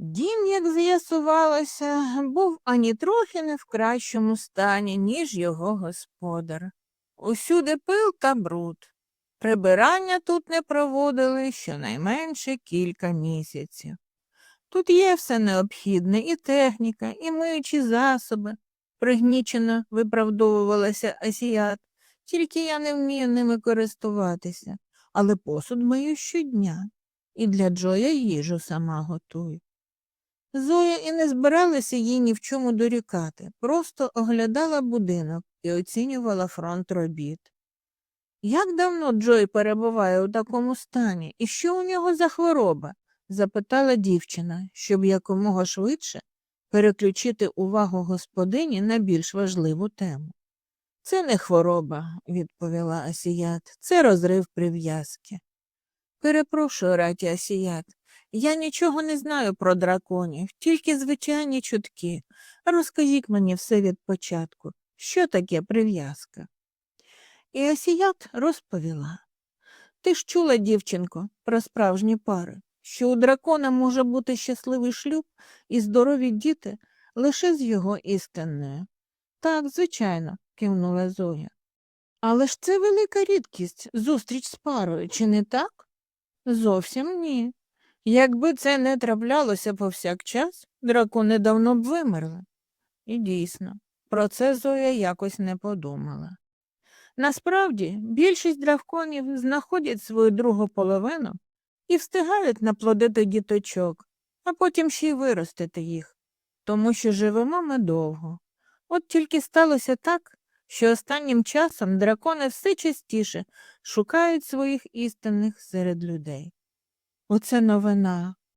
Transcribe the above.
Дім, як з'ясувалося, був ані трохи не в кращому стані, ніж його господар. Усюди пил та бруд. Прибирання тут не проводили щонайменше кілька місяців. Тут є все необхідне, і техніка, і миючі засоби, пригнічено виправдовувалася Асіят, тільки я не вмію ними користуватися, але посуд мию щодня, і для Джоя їжу сама готую. Зоя і не збиралася їй ні в чому дорікати, просто оглядала будинок і оцінювала фронт робіт. Як давно Джой перебуває у такому стані, і що у нього за хвороба? запитала дівчина, щоб якомога швидше переключити увагу господині на більш важливу тему. Це не хвороба, відповіла Асіят, це розрив прив'язки. Перепрошую, раті Асіят, я нічого не знаю про драконів, тільки звичайні чутки. Розкажіть мені все від початку, що таке прив'язка. І Асіят розповіла. Ти ж чула, дівчинко, про справжні пари, що у дракона може бути щасливий шлюб і здорові діти лише з його істинною. Так, звичайно, кивнула Зоя. Але ж це велика рідкість зустріч з парою, чи не так? Зовсім ні. Якби це не траплялося повсякчас, дракони давно б вимерли. І дійсно, про це Зоя якось не подумала. Насправді, більшість драконів знаходять свою другу половину і встигають наплодити діточок, а потім ще й виростити їх, тому що живемо ми довго. От тільки сталося так, що останнім часом дракони все частіше шукають своїх істинних серед людей. Оце новина.